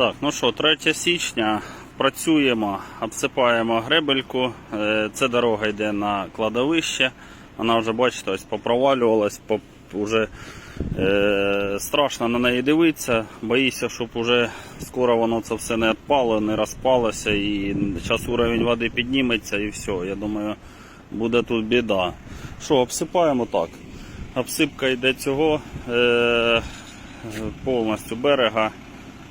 Так, ну що, 3 січня працюємо, обсипаємо гребельку. Це дорога йде на кладовище. Вона вже, бачите, ось попровалювалась, поп... уже е... страшно на неї дивитися. Боюся, щоб уже скоро воно це все не відпало, не розпалося і зараз уровень води підніметься і все. Я думаю, буде тут біда. Що, обсипаємо так. Обсипка йде цього е... повністю берега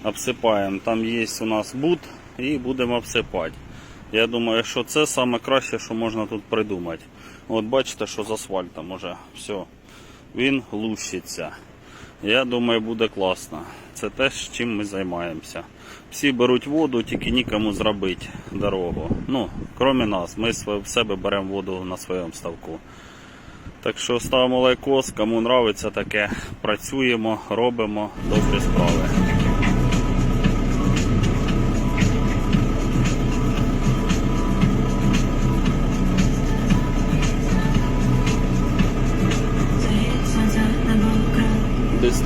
обсипаємо. Там є у нас бут і будемо обсипати. Я думаю, що це саме краще, що можна тут придумати. От бачите, що з асфальтом уже все. Він лущиться. Я думаю, буде класно. Це те, чим ми займаємося. Всі беруть воду, тільки нікому зробити дорогу. Ну, крім нас, ми в себе беремо воду на своєму ставку. Так що ставимо лайкос, кому нравиться таке, працюємо, робимо добрі справи.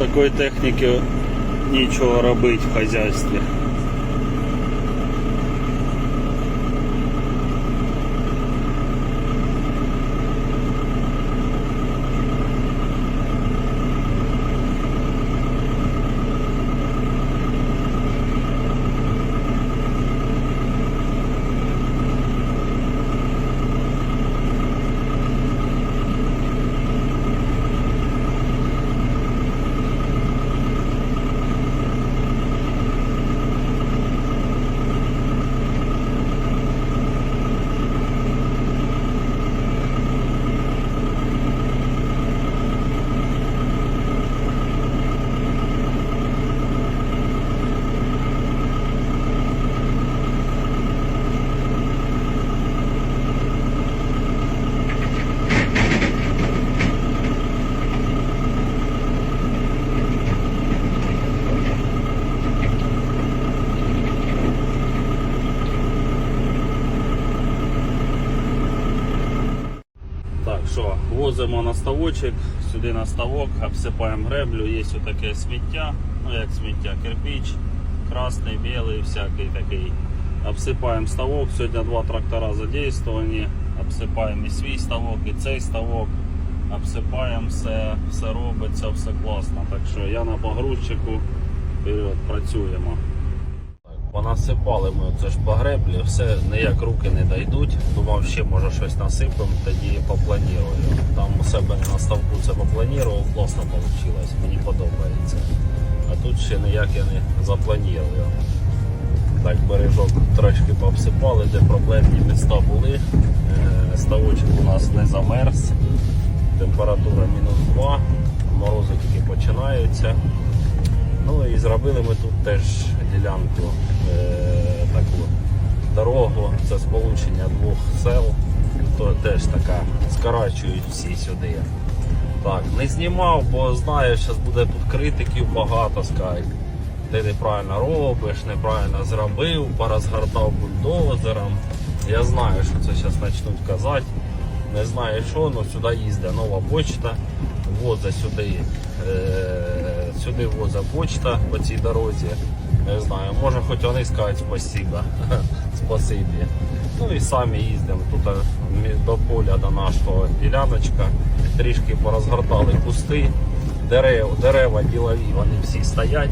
Без техники нечего робити в хазяйстві. Так, що, возимо на ставочок, сюди на ставок, обсипаємо греблю, є таке сміття, ну як сміття, кирпич, красний, білий, всякий такий. Обсипаємо ставок, сьогодні два трактора задействовані, обсипаємо і свій ставок, і цей ставок, обсипаємо все, все робиться, все класно. Так що я на погрузчику, вперед, працюємо. Понасипали ми оце ж по греблі, все ніяк руки не дійдуть. Думав, ще може щось насипемо, тоді попланую. Там у себе на ставку це попланував, класно вийшло, мені подобається. А тут ще ніяк я не запланував. Так, бережок трошки пообсипали, де проблемні міста були. Е, Ставочок у нас не замерз. Температура мінус 2, морози тільки починаються. Ну і зробили ми тут теж ділянку е, таку дорогу, це сполучення двох сел, то теж така скорачують всі сюди. Так, не знімав, бо знаю, що буде тут критиків багато скажуть. Ти неправильно робиш, неправильно зробив, порозгортав бульдозером. Я знаю, що це зараз почнуть казати. Не знаю що, але сюди їздить нова почта, возить сюди, е, сюди возить почта по цій дорозі. Не знаю, може хоч вони скажуть спасибо. Спасибі. Ну і самі їздимо тут е, до поля до нашого діляночка. Трішки порозгортали кусти. Дерев, дерева ділові, вони всі стоять.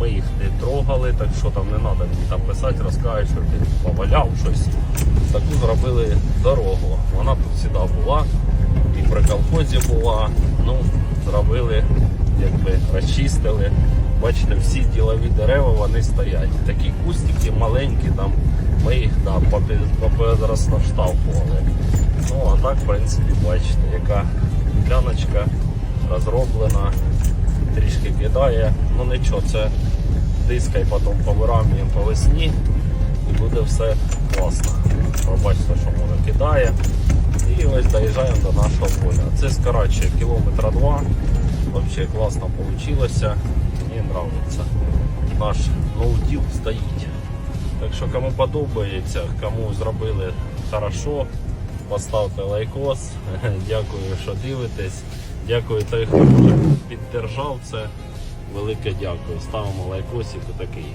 Ми їх не трогали, так що там не треба мені там писати, розказати, що ти поваляв щось. Таку зробили дорогу. Вона тут завжди була. І при колхозі була. Ну, зробили, якби розчистили. Бачите, всі ділові дерева вони стоять. Такі кустики маленькі, там ми їх да, розштовхували. Ну а так, в принципі, бачите, яка діляночка розроблена, трішки кидає. Ну нічого, це дискай потім повирамлюємо по весні і буде все класно. Побачите, що воно кидає. І ось доїжджаємо до нашого поля. Це скорачує кілометра два. Взагалі класно вийшло. Мені подобається. Наш ноутіл стоїть. Так що кому подобається, кому зробили хорошо, поставте лайкос. Дякую, що дивитесь. Дякую той, хто підтримав це. Велике дякую. Ставимо лайкосик такий.